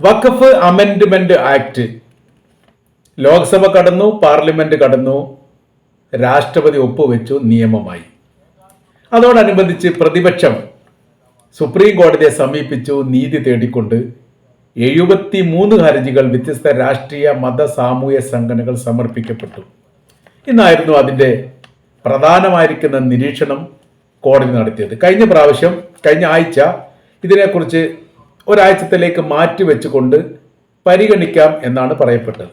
വഖഫ് amendment act Lok Sabha കടന്നു parliament കടന്നു രാഷ്ട്രപതി ഒപ്പുവെച്ചു നിയമമായി. അതോടനുബന്ധിച്ച് പ്രതിപക്ഷം സുപ്രീം കോടതിയെ സമീപിച്ചു നീതി തേടിക്കൊണ്ട് എഴുപത്തി മൂന്ന് ഹർജികൾ വ്യത്യസ്ത രാഷ്ട്രീയ മത സാമൂഹ്യ സംഘടനകൾ സമർപ്പിക്കപ്പെട്ടു. ഇന്നായിരുന്നു അതിന്റെ പ്രധാനമായിരിക്കുന്ന നിരീക്ഷണം കോടതി നടത്തിയത്. കഴിഞ്ഞ പ്രാവശ്യം കഴിഞ്ഞ ആഴ്ച ഇതിനെക്കുറിച്ച് ഒരാഴ്ചത്തിലേക്ക് മാറ്റിവെച്ചുകൊണ്ട് പരിഗണിക്കാം എന്നാണ് പറയപ്പെട്ടത്.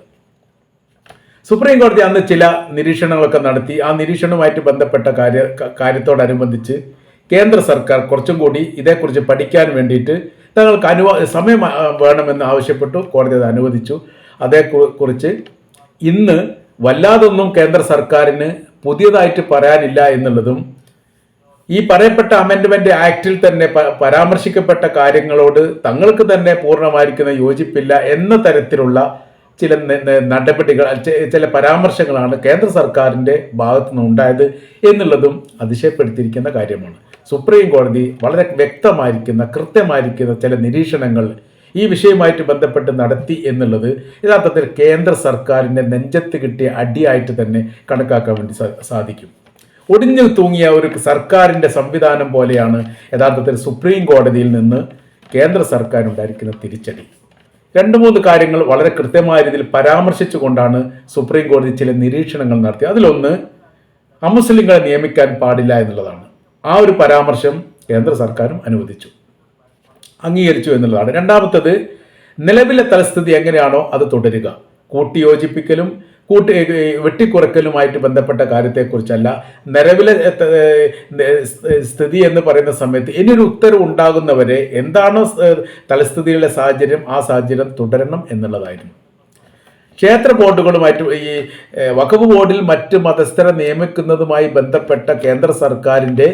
സുപ്രീം കോടതി അന്ന് ചില നിരീക്ഷണങ്ങളൊക്കെ നടത്തി. ആ നിരീക്ഷണവുമായിട്ട് ബന്ധപ്പെട്ട കാര്യ കാര്യത്തോടനുബന്ധിച്ച് കേന്ദ്ര സർക്കാർ കുറച്ചും കൂടി ഇതേക്കുറിച്ച് പഠിക്കാൻ വേണ്ടിയിട്ട് തങ്ങൾക്ക് അനുവ സമയം വേണമെന്ന് ആവശ്യപ്പെട്ടു. കോടതി അത് അനുവദിച്ചു. അതേക്കുറിച്ച് ഇന്ന് വല്ലാതൊന്നും കേന്ദ്ര സർക്കാരിന് പുതിയതായിട്ട് പറയാനില്ല എന്നുള്ളതും ഈ പറയപ്പെട്ട അമെൻഡ്മെന്റ് ആക്ടിൽ തന്നെ പരാമർശിക്കപ്പെട്ട കാര്യങ്ങളോട് തങ്ങൾക്ക് തന്നെ പൂർണമായിരിക്കുന്ന യോജിപ്പില്ല എന്ന തരത്തിലുള്ള ചില നടപടികൾ ചില പരാമർശങ്ങളാണ് കേന്ദ്ര സർക്കാരിന്റെ ഭാഗത്തു നിന്ന് ഉണ്ടായത് എന്നുള്ളതും അതിശയപ്പെടുത്തിയിരിക്കുന്ന കാര്യമാണ്. സുപ്രീം കോടതി വളരെ വ്യക്തമായിരിക്കുന്ന കൃത്യമായിരിക്കുന്ന ചില നിരീക്ഷണങ്ങൾ ഈ വിഷയവുമായിട്ട് ബന്ധപ്പെട്ട് നടത്തി എന്നുള്ളത് യഥാർത്ഥത്തിൽ കേന്ദ്ര സർക്കാരിന്റെ നെഞ്ചത്ത് കിട്ടിയ അടിയായിട്ട് തന്നെ കണക്കാക്കാൻ വേണ്ടി സാധിക്കും. ഒടിഞ്ഞു തൂങ്ങിയ ഒരു സർക്കാരിന്റെ സംവിധാനം പോലെയാണ് യഥാർത്ഥത്തിൽ സുപ്രീം കോടതിയിൽ നിന്ന് കേന്ദ്ര സർക്കാർ ഉണ്ടായിരിക്കുന്ന തിരിച്ചടി. രണ്ട് മൂന്ന് കാര്യങ്ങൾ വളരെ കൃത്യമായ രീതിയിൽ പരാമർശിച്ചുകൊണ്ടാണ് സുപ്രീം കോടതി ചില നിരീക്ഷണങ്ങൾ നടത്തി അതിലൊന്ന് അമുസ്ലിങ്ങളെ നിയമിക്കാൻ പാടില്ല എന്നുള്ളതാണ്. ആ ഒരു പരാമർശം കേന്ദ്ര സർക്കാരും അനുവദിച്ചു. അംഗീകരിച്ചു എന്നുള്ളതാണ്. രണ്ടാമത്തത് നിലവിലെ തലസ്ഥിതി എങ്ങനെയാണോ അത് തുടരുക. കൂട്ടിയോജിപ്പിക്കലും കൂട്ടി വെട്ടിക്കുറയ്ക്കലുമായിട്ട് ബന്ധപ്പെട്ട കാര്യത്തെക്കുറിച്ചല്ല. നിലവിലെ സ്ഥിതി എന്ന് പറയുന്ന സമയത്ത് ഇനിയൊരു ഉത്തരവ് ഉണ്ടാകുന്നവരെ എന്താണോ തലസ്ഥിതിയുടെ സാഹചര്യം ആ സാഹചര്യം തുടരണം എന്നുള്ളതായിരുന്നു. ക്ഷേത്ര ബോർഡുകളുമായിട്ട് ഈ വഖഫ് ബോർഡിൽ മറ്റ് മതസ്ഥരെ നിയമിക്കുന്നതുമായി ബന്ധപ്പെട്ട കേന്ദ്ര സർക്കാരിന്റെ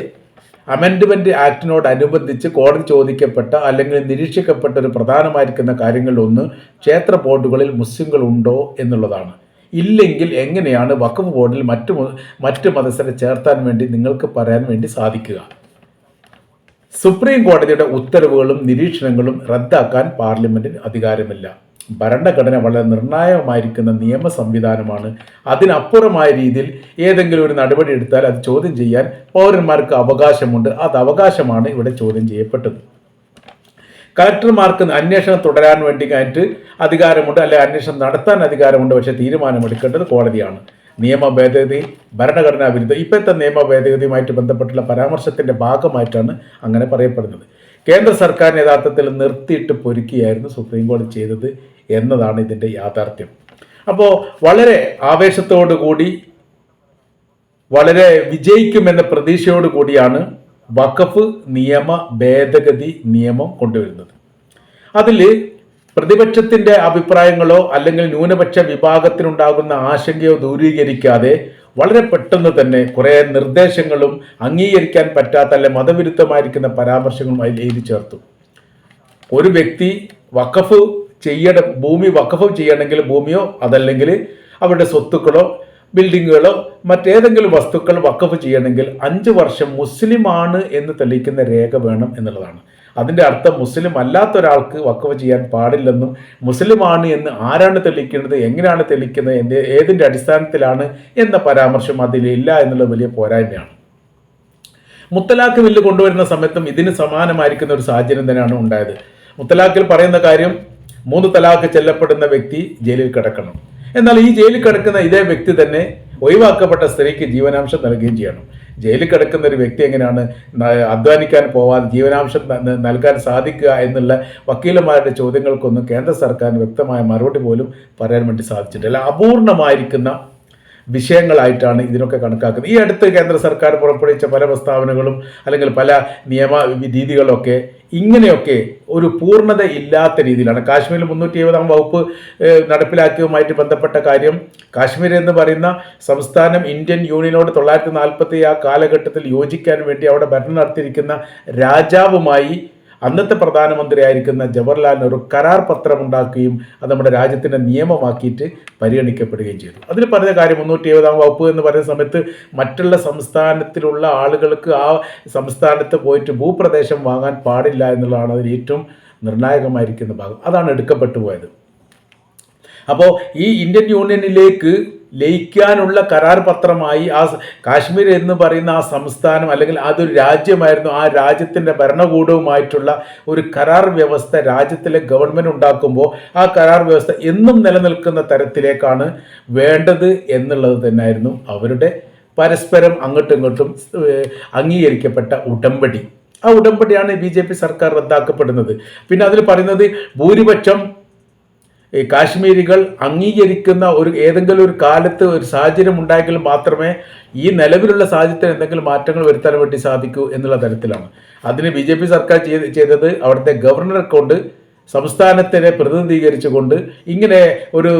അമെൻഡ്മെന്റ് ആക്ടിനോടനുബന്ധിച്ച് കോടതി ചോദിക്കപ്പെട്ട അല്ലെങ്കിൽ നിരീക്ഷിക്കപ്പെട്ട ഒരു പ്രധാനമായിരിക്കുന്ന കാര്യങ്ങളിലൊന്ന് ക്ഷേത്ര ബോർഡുകളിൽ മുസ്ലിങ്ങൾ ഉണ്ടോ എന്നുള്ളതാണ്. ഇല്ലെങ്കിൽ എങ്ങനെയാണ് വഖഫ് ബോർഡിൽ മറ്റു മറ്റ് മതസ്ഥരെ ചേർത്താൻ വേണ്ടി നിങ്ങൾക്ക് പറയാൻ വേണ്ടി സാധിക്കുക? സുപ്രീം കോടതിയുടെ ഉത്തരവുകളും നിരീക്ഷണങ്ങളും റദ്ദാക്കാൻ പാർലമെന്റിന് അധികാരമില്ല. ഭരണഘടന വളരെ നിർണായകമായിരിക്കുന്ന നിയമ സംവിധാനമാണ്. അതിനപ്പുറമായ രീതിയിൽ ഏതെങ്കിലും ഒരു നടപടി എടുത്താൽ അത് ചോദ്യം ചെയ്യാൻ പൗരന്മാർക്ക് അവകാശമുണ്ട്. അത് അവകാശമാണ് ഇവിടെ ചോദ്യം ചെയ്യപ്പെട്ടത്. കളക്ടർമാർക്ക് അന്വേഷണം തുടരാൻ വേണ്ടിയിട്ട് അധികാരമുണ്ട് അല്ലെ അന്വേഷണം നടത്താൻ അധികാരമുണ്ട് പക്ഷേ തീരുമാനമെടുക്കേണ്ടത് കോടതിയാണ്. നിയമ ഭേദഗതി ഭരണഘടനാ വിരുദ്ധ ഇപ്പോഴത്തെ നിയമ ഭേദഗതിയുമായിട്ട് ബന്ധപ്പെട്ടുള്ള പരാമർശത്തിന്റെ ഭാഗമായിട്ടാണ് അങ്ങനെ പറയപ്പെടുന്നത്. കേന്ദ്ര സർക്കാർ യഥാർത്ഥത്തിൽ നിർത്തിയിട്ട് പൊരുക്കിയായിരുന്നു സുപ്രീം കോടതി ചെയ്തത് എന്നതാണ് ഇതിന്റെ യാഥാർത്ഥ്യം. അപ്പോൾ വളരെ ആവേശത്തോടു കൂടി വളരെ വിജയിക്കുമെന്ന പ്രതീക്ഷയോടു കൂടിയാണ് വഖഫ് നിയമ ഭേദഗതി നിയമം കൊണ്ടുവരുന്നത്. അതിൽ പ്രതിപക്ഷത്തിന്റെ അഭിപ്രായങ്ങളോ അല്ലെങ്കിൽ ന്യൂനപക്ഷ വിഭാഗത്തിനുണ്ടാകുന്ന ആശങ്കയോ ദൂരീകരിക്കാതെ വളരെ പെട്ടെന്ന് തന്നെ കുറേ നിർദ്ദേശങ്ങളും അംഗീകരിക്കാൻ പറ്റാത്ത അല്ലെ മതവിരുദ്ധമായിരിക്കുന്ന പരാമർശങ്ങളും അതിൽ എഴുതി ചേർത്തു. ഒരു വ്യക്തി വഖഫ് ചെയ്യണം ഭൂമി വഖഫ് ചെയ്യണമെങ്കിൽ ഭൂമിയോ അതല്ലെങ്കിൽ അവരുടെ സ്വത്തുക്കളോ ബിൽഡിങ്ങുകളോ മറ്റേതെങ്കിലും വസ്തുക്കൾ വക്കഫ് ചെയ്യണമെങ്കിൽ അഞ്ച് വർഷം മുസ്ലിമാണ് എന്ന് തെളിയിക്കുന്ന രേഖ വേണം എന്നുള്ളതാണ്. അതിന്റെ അർത്ഥം മുസ്ലിം അല്ലാത്ത ഒരാൾക്ക് വഖഫ് ചെയ്യാൻ പാടില്ലെന്നും മുസ്ലിമാണ് എന്ന് ആരാണ് തെളിയിക്കുന്നത് എങ്ങനെയാണ് തെളിയിക്കുന്നത് എന്ത് ഏതിന്റെ അടിസ്ഥാനത്തിലാണ് എന്ന പരാമർശം അതിലില്ല എന്നുള്ള വലിയ പോരായ്മയാണ്. മുത്തലാഖ് ബില്ല് കൊണ്ടുവരുന്ന സമയത്തും ഇതിന് സമാനമായിരിക്കുന്ന ഒരു സാഹചര്യം തന്നെയാണ് ഉണ്ടായത്. മുത്തലാഖിൽ പറയുന്ന കാര്യം മൂന്ന് തലാഖ് ചെല്ലപ്പെടുന്ന വ്യക്തി ജയിലിൽ കിടക്കണം. എന്നാൽ ഈ ജയിലിൽ കിടക്കുന്ന ഇതേ വ്യക്തി തന്നെ ഒഴിവാക്കപ്പെട്ട സ്ത്രീക്ക് ജീവനാംശം നൽകുകയും ചെയ്യണം. ജയിലിൽ കിടക്കുന്ന ഒരു വ്യക്തി എങ്ങനെയാണ് അധ്വാനിക്കാൻ പോവാതെ ജീവനാംശം നൽകാൻ സാധിക്കുക എന്നുള്ള വക്കീലന്മാരുടെ ചോദ്യങ്ങൾക്കൊന്നും കേന്ദ്ര സർക്കാരിന് വ്യക്തമായ മറുപടി പോലും പറയാൻ വേണ്ടി സാധിച്ചിട്ടില്ല. അപൂർണമായിരിക്കുന്ന വിഷയങ്ങളായിട്ടാണ് ഇതിനൊക്കെ കണക്കാക്കുന്നത്. ഈ അടുത്ത് കേന്ദ്ര സർക്കാർ പുറപ്പെടുവിച്ച പല പ്രസ്താവനകളും അല്ലെങ്കിൽ പല നിയമ രീതികളൊക്കെ ഇങ്ങനെയൊക്കെ ഒരു പൂർണത ഇല്ലാത്ത രീതിയിലാണ്. കാശ്മീരിൽ മുന്നൂറ്റി എഴുപതാം വകുപ്പ് നടപ്പിലാക്കിയതുമായിട്ട് ബന്ധപ്പെട്ട കാര്യം കാശ്മീർ എന്ന് പറയുന്ന സംസ്ഥാനം ഇന്ത്യൻ യൂണിയനോട് തൊള്ളായിരത്തി നാൽപ്പത്തി ആ കാലഘട്ടത്തിൽ യോജിക്കാൻ വേണ്ടി അവിടെ ഭരണം നടത്തിയിരിക്കുന്ന രാജാവുമായി അന്നത്തെ പ്രധാനമന്ത്രിയായിരിക്കുന്ന ജവഹർലാൽ നെഹ്റു കരാർ പത്രമുണ്ടാക്കുകയും അത് നമ്മുടെ രാജ്യത്തിന്റെ നിയമമാക്കിയിട്ട് പരിഗണിക്കപ്പെടുകയും ചെയ്തു. അതിൽ പറഞ്ഞ കാര്യം മുന്നൂറ്റി എഴുപതാം വകുപ്പ് എന്ന് പറയുന്ന സമയത്ത് മറ്റുള്ള സംസ്ഥാനത്തിലുള്ള ആളുകൾക്ക് ആ സംസ്ഥാനത്ത് പോയിട്ട് ഭൂപ്രദേശം വാങ്ങാൻ പാടില്ല എന്നുള്ളതാണ് അതിൽ ഏറ്റവും നിർണായകമായിരിക്കുന്ന ഭാഗം. അതാണ് എടുക്കപ്പെട്ടു പോയത്. അപ്പോൾ ഈ ഇന്ത്യൻ യൂണിയനിലേക്ക് ലയിക്കാനുള്ള കരാർ പത്രമായി ആ കാശ്മീർ എന്ന് പറയുന്ന ആ സംസ്ഥാനം അല്ലെങ്കിൽ അതൊരു രാജ്യമായിരുന്നു. ആ രാജ്യത്തിന്റെ ഭരണകൂടവുമായിട്ടുള്ള ഒരു കരാർ വ്യവസ്ഥ രാജ്യത്തിലെ ഗവൺമെന്റ് ഉണ്ടാക്കുമ്പോൾ ആ കരാർ വ്യവസ്ഥ എന്നും നിലനിൽക്കുന്ന തരത്തിലേക്കാണ് വേണ്ടത് എന്നുള്ളത് തന്നെയായിരുന്നു അവരുടെ പരസ്പരം അങ്ങോട്ടും ഇങ്ങോട്ടും അംഗീകരിക്കപ്പെട്ട ഉടമ്പടി. ആ ഉടമ്പടിയാണ് ബി സർക്കാർ റദ്ദാക്കപ്പെടുന്നത്. പിന്നെ അതിൽ പറയുന്നത് ഭൂരിപക്ഷം ഈ കാശ്മീരികൾ അംഗീകരിക്കുന്ന ഒരു ഏതെങ്കിലും ഒരു കാലത്ത് ഒരു സാഹചര്യം ഉണ്ടായെങ്കിൽ മാത്രമേ ഈ നിലവിലുള്ള സാഹചര്യത്തിൽ എന്തെങ്കിലും മാറ്റങ്ങൾ വരുത്താൻ വേണ്ടി സാധിക്കൂ എന്നുള്ള തരത്തിലാണ്. അതിന് ബി ജെ പി സർക്കാർ ചെയ്ത് ചെയ്തത് അവിടുത്തെ ഗവർണറെ കൊണ്ട് സംസ്ഥാനത്തിനെ പ്രതിനിധീകരിച്ചുകൊണ്ട് ഇങ്ങനെ ഒരു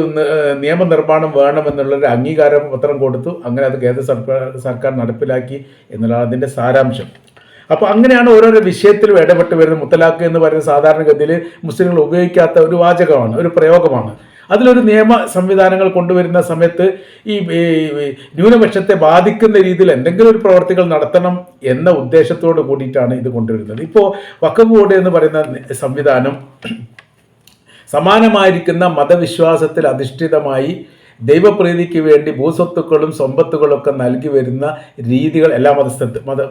നിയമനിർമ്മാണം വേണമെന്നുള്ളൊരു അംഗീകാര പത്രം കൊടുത്തു. അങ്ങനെ അത് കേന്ദ്ര സർക്കാർ സർക്കാർ നടപ്പിലാക്കി എന്നുള്ളതാണ് അതിന്റെ സാരാംശം. അപ്പോൾ അങ്ങനെയാണ് ഓരോരോ വിഷയത്തിലും ഇടപെട്ട് വരുന്നത്. മുത്തലാഖ് എന്ന് പറയുന്ന സാധാരണഗതിയിൽ മുസ്ലിങ്ങൾ ഉപയോഗിക്കാത്ത ഒരു വാചകമാണ് ഒരു പ്രയോഗമാണ്. അതിലൊരു നിയമ സംവിധാനങ്ങൾ കൊണ്ടുവരുന്ന സമയത്ത് ഈ ന്യൂനപക്ഷത്തെ ബാധിക്കുന്ന രീതിയിൽ എന്തെങ്കിലും ഒരു പ്രവർത്തികൾ നടത്തണം എന്ന ഉദ്ദേശത്തോട് കൂടിയിട്ടാണ് ഇത് കൊണ്ടുവരുന്നത്. ഇപ്പോൾ വഖഫ് ബോർഡ് എന്ന് പറയുന്ന സംവിധാനം സമാനമായിരിക്കുന്ന മതവിശ്വാസത്തിൽ അധിഷ്ഠിതമായി ദൈവപ്രീതിക്ക് വേണ്ടി ഭൂസ്വത്തുക്കളും സമ്പത്തുകളും ഒക്കെ നൽകി വരുന്ന രീതികൾ എല്ലാ മതസ്ഥ മത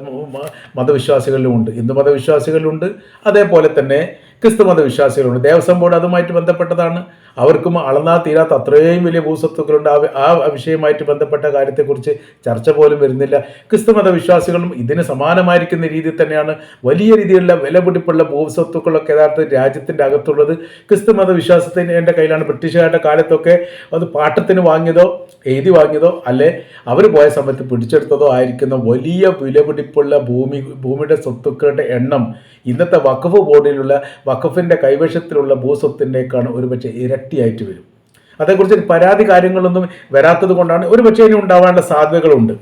മതവിശ്വാസികളിലും ഉണ്ട്. ഹിന്ദു മതവിശ്വാസികളിലുണ്ട്. അതേപോലെ തന്നെ ക്രിസ്തു മതവിശ്വാസികളുണ്ട്. ദേവസ്വം ബോർഡ് അതുമായിട്ട് ബന്ധപ്പെട്ടതാണ്. അവർക്കും അളന്നാ തീരാത്ത അത്രയും വലിയ ഭൂസ്വത്തുക്കളുണ്ട്. ആ ആ വിഷയമായിട്ട് ബന്ധപ്പെട്ട കാര്യത്തെക്കുറിച്ച് ചർച്ച പോലും വരുന്നില്ല. ക്രിസ്തു മതവിശ്വാസികളും ഇതിന് സമാനമായിരിക്കുന്ന രീതിയിൽ തന്നെയാണ് വലിയ രീതിയിലുള്ള വിലപിടിപ്പുള്ള ഭൂസ്വത്തുക്കളൊക്കെ യഥാർത്ഥ രാജ്യത്തിന്റെ അകത്തുള്ളത്. ക്രിസ്തു വിശ്വാസത്തിന്റെ കയ്യിലാണ് ബ്രിട്ടീഷുകാരുടെ കാലത്തൊക്കെ അത് പാട്ടത്തിന് വാങ്ങിയതോ എഴുതി വാങ്ങിയതോ അല്ലെ അവർ പോയ സമയത്ത് പിടിച്ചെടുത്തതോ ആയിരിക്കുന്ന വലിയ വിലപിടിപ്പുള്ള ഭൂമി ഭൂമിയുടെ സ്വത്തുക്കളുടെ എണ്ണം ഇന്നത്തെ വഖഫ് ബോർഡിലുള്ള വഖഫിന്റെ കൈവശത്തിലുള്ള ഭൂസ്വത്തിന്റെക്കാണ് ഒരുപക്ഷെ ഇരട്ടിയായിട്ട് വരും. അതേക്കുറിച്ച് പരാതി കാര്യങ്ങളൊന്നും വരാത്തത് കൊണ്ടാണ് ഒരുപക്ഷെ ഇനി ഉണ്ടാവാനുള്ള സാധ്യതകളുണ്ട്.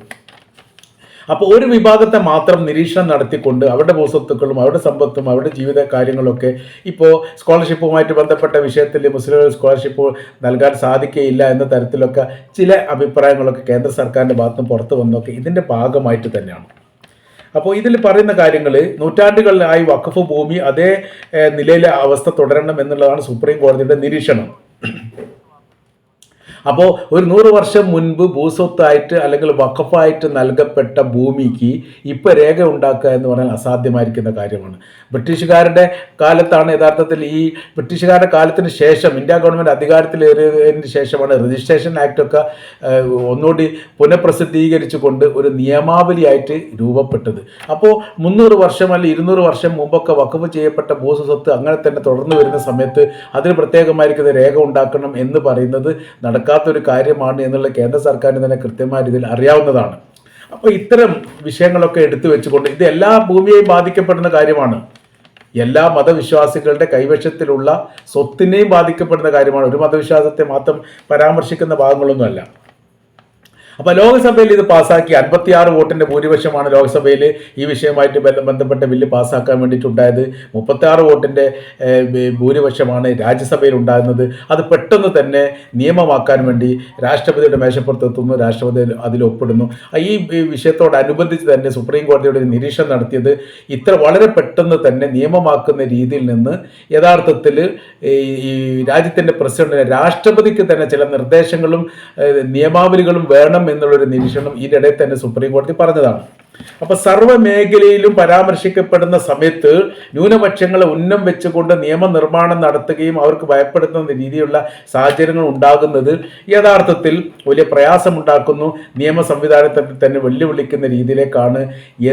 അപ്പോൾ ഒരു വിഭാഗത്തെ മാത്രം നിരീക്ഷണം നടത്തിക്കൊണ്ട് അവരുടെ ഭൂസ്വത്തുക്കളും അവരുടെ സമ്പത്തും അവരുടെ ജീവിത കാര്യങ്ങളൊക്കെ ഇപ്പോൾ സ്കോളർഷിപ്പുമായിട്ട് ബന്ധപ്പെട്ട വിഷയത്തിൽ മുസ്ലിം സ്കോളർഷിപ്പ് നൽകാൻ സാധിക്കുകയില്ല എന്ന തരത്തിലൊക്കെ ചില അഭിപ്രായങ്ങളൊക്കെ കേന്ദ്ര സർക്കാരിന്റെ ഭാഗത്തും പുറത്തു വന്നൊക്കെ ഇതിന്റെ ഭാഗമായിട്ട് തന്നെയാണ്. അപ്പോൾ ഇതിൽ പറയുന്ന കാര്യങ്ങൾ നൂറ്റാണ്ടുകളിലായി വഖഫ് ഭൂമി അതേ നിലയിലെ അവസ്ഥ തുടരണം എന്നുള്ളതാണ് സുപ്രീം കോടതിയുടെ നിരീക്ഷണം. അപ്പോൾ ഒരു നൂറ് വർഷം മുൻപ് ഭൂസ്വത്തായിട്ട് അല്ലെങ്കിൽ വഖഫായിട്ട് നൽകപ്പെട്ട ഭൂമിക്ക് ഇപ്പോൾ രേഖ ഉണ്ടാക്കുക എന്ന് പറഞ്ഞാൽ അസാധ്യമായിരിക്കുന്ന കാര്യമാണ്. ബ്രിട്ടീഷുകാരുടെ കാലത്താണ് യഥാർത്ഥത്തിൽ ഈ ബ്രിട്ടീഷുകാരുടെ കാലത്തിന് ശേഷം ഇന്ത്യ ഗവൺമെന്റ് അധികാരത്തിലേറിയതിന് ശേഷമാണ് രജിസ്ട്രേഷൻ ആക്ട് ഒക്കെ ഒന്നുകൂടി പുനഃപ്രസിദ്ധീകരിച്ചുകൊണ്ട് ഒരു നിയമാവലിയായിട്ട് രൂപപ്പെട്ടത്. അപ്പോൾ മുന്നൂറ് വർഷം അല്ലെങ്കിൽ ഇരുന്നൂറ് വർഷം മുമ്പൊക്കെ വഖഫ് ചെയ്യപ്പെട്ട ഭൂസ്വത്ത് അങ്ങനെ തന്നെ തുടർന്ന് വരുന്ന സമയത്ത് അതിന് പ്രത്യേകമായിരിക്കുന്ന രേഖ ഉണ്ടാക്കണം എന്ന് പറയുന്നത് നടക്കാത്തൊരു കാര്യമാണ് എന്നുള്ള കേന്ദ്ര സർക്കാരിന് തന്നെ കൃത്യമായ രീതിയിൽ അറിയാവുന്നതാണ്. അപ്പോൾ ഇത്തരം വിഷയങ്ങളൊക്കെ എടുത്തു വെച്ചുകൊണ്ട് ഇത് എല്ലാ ഭൂമിയെയും ബാധിക്കപ്പെടുന്ന കാര്യമാണ്. എല്ലാ മതവിശ്വാസികളുടെ കൈവശത്തിലുള്ള സ്വത്തിനെയും ബാധിക്കപ്പെടുന്ന കാര്യമാണ്. ഒരു മതവിശ്വാസത്തെ മാത്രം പരാമർശിക്കുന്ന ഭാഗങ്ങളൊന്നുമല്ല. അപ്പോൾ ലോക്സഭയിൽ ഇത് പാസ്സാക്കി അൻപത്തിയാറ് വോട്ടിന്റെ ഭൂരിപക്ഷമാണ് ലോക്സഭയിൽ ഈ വിഷയമായിട്ട് ബന്ധ- ബന്ധപ്പെട്ട ബില്ല് പാസ്സാക്കാൻ വേണ്ടിയിട്ടുണ്ടായത്. മുപ്പത്തിയാറ് വോട്ടിന്റെ ഭൂരിപക്ഷമാണ് രാജ്യസഭയിൽ ഉണ്ടാകുന്നത് അത് പെട്ടെന്ന് തന്നെ നിയമമാക്കാൻ വേണ്ടി രാഷ്ട്രപതിയുടെ മേശപ്പുറത്തെത്തുന്നു രാഷ്ട്രപതി അതിൽ ഒപ്പിടുന്നു. ഈ വിഷയത്തോടനുബന്ധിച്ച് തന്നെ സുപ്രീം കോടതിയുടെ നിരീക്ഷണം നടത്തിയത് ഇത്ര വളരെ പെട്ടെന്ന് തന്നെ നിയമമാക്കുന്ന രീതിയിൽ നിന്ന് യഥാർത്ഥത്തിൽ ഈ രാജ്യത്തിന്റെ പ്രസിഡന്റിന് രാഷ്ട്രപതിക്ക് തന്നെ ചില നിർദ്ദേശങ്ങളും നിയമാവലികളും വേണം എന്നുള്ളൊരു നിരീക്ഷണം ഇതിനിടെ തന്നെ സുപ്രീം കോടതി പറഞ്ഞതാണ്. അപ്പൊ സർവ മേഖലയിലും പരാമർശിക്കപ്പെടുന്ന സമയത്ത് ന്യൂനപക്ഷങ്ങളെ ഉന്നം വെച്ചുകൊണ്ട് നിയമനിർമ്മാണം നടത്തുകയും അവർക്ക് ഭയപ്പെടുത്തുന്ന രീതിയിലുള്ള സാഹചര്യങ്ങൾ ഉണ്ടാകുന്നത് യഥാർത്ഥത്തിൽ വലിയ പ്രയാസമുണ്ടാക്കുന്നു. നിയമ സംവിധാനത്തെ തന്നെ വെല്ലുവിളിക്കുന്ന രീതിയിലേക്കാണ്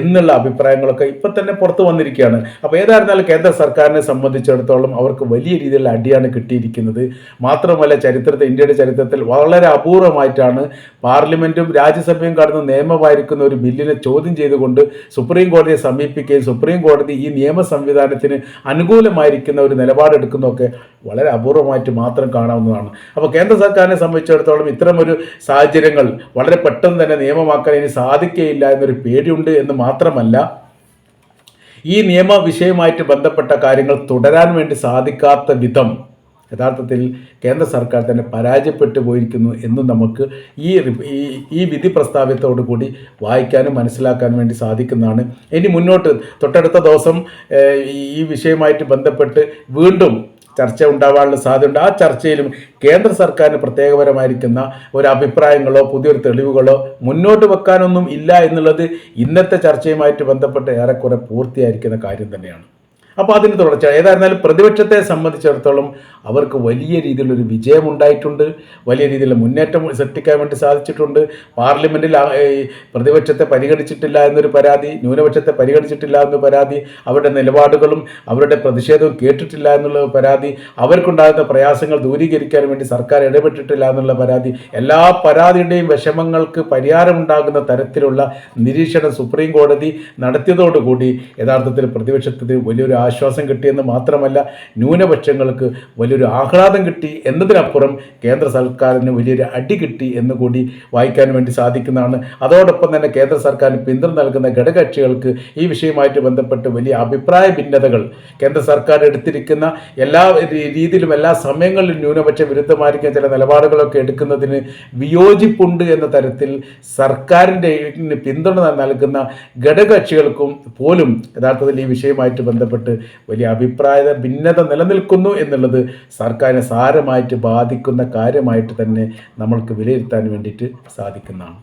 എന്നുള്ള അഭിപ്രായങ്ങളൊക്കെ ഇപ്പൊ തന്നെ പുറത്തു വന്നിരിക്കുകയാണ്. അപ്പോൾ ഏതായിരുന്നാലും കേന്ദ്ര സർക്കാരിനെ സംബന്ധിച്ചിടത്തോളം അവർക്ക് വലിയ രീതിയിലുള്ള അടിയാണ് കിട്ടിയിരിക്കുന്നത്. മാത്രമല്ല ചരിത്രത്തിൽ ഇന്ത്യയുടെ ചരിത്രത്തിൽ വളരെ അപൂർവമായിട്ടാണ് പാർലമെന്റും രാജ്യസഭയും കടന്ന് നിയമമായിരിക്കുന്ന ഒരു ബില്ലിനെ ചോദ്യം ചെയ്തുകൊണ്ട് സുപ്രീം കോടതിയെ സമീപിക്കുകയും സുപ്രീം കോടതി ഈ നിയമ സംവിധാനത്തിന് അനുകൂലമായിരിക്കുന്ന ഒരു നിലപാടെടുക്കുന്നതൊക്കെ വളരെ അപൂർവമായിട്ട് മാത്രം കാണാവുന്നതാണ്. അപ്പോൾ കേന്ദ്ര സർക്കാരിനെ സംബന്ധിച്ചിടത്തോളം ഇത്തരമൊരു സാഹചര്യങ്ങൾ വളരെ പെട്ടെന്ന് തന്നെ നിയമമാക്കാൻ ഇനി സാധിക്കുകയില്ല എന്നൊരു പേടിയുണ്ട് എന്ന് മാത്രമല്ല ഈ നിയമ വിഷയവുമായിട്ട് ബന്ധപ്പെട്ട കാര്യങ്ങൾ തുടരാൻ വേണ്ടി സാധിക്കാത്ത വിധം യഥാർത്ഥത്തിൽ കേന്ദ്ര സർക്കാർ തന്നെ പരാജയപ്പെട്ടു പോയിരിക്കുന്നു എന്നും നമുക്ക് ഈ ഈ വിധി പ്രസ്താവത്തോടു കൂടി വായിക്കാനും മനസ്സിലാക്കാനും വേണ്ടി സാധിക്കുന്നതാണ്. ഇനി മുന്നോട്ട് തൊട്ടടുത്ത ദിവസം ഈ- വിഷയമായിട്ട് ബന്ധപ്പെട്ട് വീണ്ടും ചർച്ച ഉണ്ടാവാനുള്ള സാധ്യതയുണ്ട്. ആ ചർച്ചയിലും കേന്ദ്ര സർക്കാരിന് പ്രത്യേകപരമായിരിക്കുന്ന ഒരു അഭിപ്രായങ്ങളോ പുതിയൊരു തെളിവുകളോ മുന്നോട്ട് വെക്കാനൊന്നും ഇല്ല എന്നുള്ളത് ഇന്നത്തെ ചർച്ചയുമായിട്ട് ബന്ധപ്പെട്ട് ഏറെക്കുറെ പൂർത്തിയായിരിക്കുന്ന കാര്യം തന്നെയാണ്. അപ്പോൾ അതിന് തുടർച്ച. ഏതായിരുന്നാലും പ്രതിപക്ഷത്തെ സംബന്ധിച്ചിടത്തോളം അവർക്ക് വലിയ രീതിയിലൊരു വിജയമുണ്ടായിട്ടുണ്ട്. വലിയ രീതിയിലുള്ള മുന്നേറ്റം സൃഷ്ടിക്കാൻ വേണ്ടി സാധിച്ചിട്ടുണ്ട്. പാർലമെന്റിൽ പ്രതിപക്ഷത്തെ പരിഗണിച്ചിട്ടില്ല എന്നൊരു പരാതി ന്യൂനപക്ഷത്തെ പരിഗണിച്ചിട്ടില്ല എന്നൊരു പരാതി അവരുടെ നിലപാടുകളും അവരുടെ പ്രതിഷേധവും കേട്ടിട്ടില്ല എന്നുള്ള പരാതി അവർക്കുണ്ടാകുന്ന പ്രയാസങ്ങൾ ദൂരീകരിക്കാൻ വേണ്ടി സർക്കാർ ഇടപെട്ടിട്ടില്ല എന്നുള്ള പരാതി എല്ലാ പരാതിയുടെയും വിഷമങ്ങൾക്ക് പരിഹാരമുണ്ടാകുന്ന തരത്തിലുള്ള നിരീക്ഷണം സുപ്രീം കോടതി നടത്തിയതോടുകൂടി യഥാർത്ഥത്തിൽ പ്രതിപക്ഷത്തിന് വലിയൊരു ആശ്വാസം കിട്ടിയെന്ന് മാത്രമല്ല ന്യൂനപക്ഷങ്ങൾക്ക് വലിയൊരു ആഹ്ലാദം കിട്ടി എന്നതിനപ്പുറം കേന്ദ്ര സർക്കാരിന് വലിയൊരു അടി കിട്ടി എന്ന് കൂടി വായിക്കാൻ വേണ്ടി സാധിക്കുന്നതാണ്. അതോടൊപ്പം തന്നെ കേന്ദ്ര സർക്കാരിന് പിന്തുണ നൽകുന്ന ഘടകക്ഷികൾക്ക് ഈ വിഷയവുമായിട്ട് ബന്ധപ്പെട്ട് വലിയ അഭിപ്രായ ഭിന്നതകൾ കേന്ദ്ര സർക്കാർ എടുത്തിരിക്കുന്ന എല്ലാ രീതിയിലും എല്ലാ സമയങ്ങളിലും ന്യൂനപക്ഷ വിരുദ്ധമായിരിക്കുന്ന ചില നിലപാടുകളൊക്കെ എടുക്കുന്നതിന് വിയോജിപ്പുണ്ട് എന്ന തരത്തിൽ സർക്കാരിന്റെ പിന്തുണ നൽകുന്ന ഘടകക്ഷികൾക്കും പോലും യഥാർത്ഥത്തിൽ ഈ വിഷയവുമായിട്ട് ബന്ധപ്പെട്ട് വലിയ അഭിപ്രായ ഭിന്നത നിലനിൽക്കുന്നു എന്നുള്ളത് സർക്കാരിനെ സാരമായിട്ട് ബാധിക്കുന്ന കാര്യമായിട്ട് തന്നെ നമ്മൾക്ക് വിലയിരുത്താൻ വേണ്ടിയിട്ട് സാധിക്കുന്നതാണ്.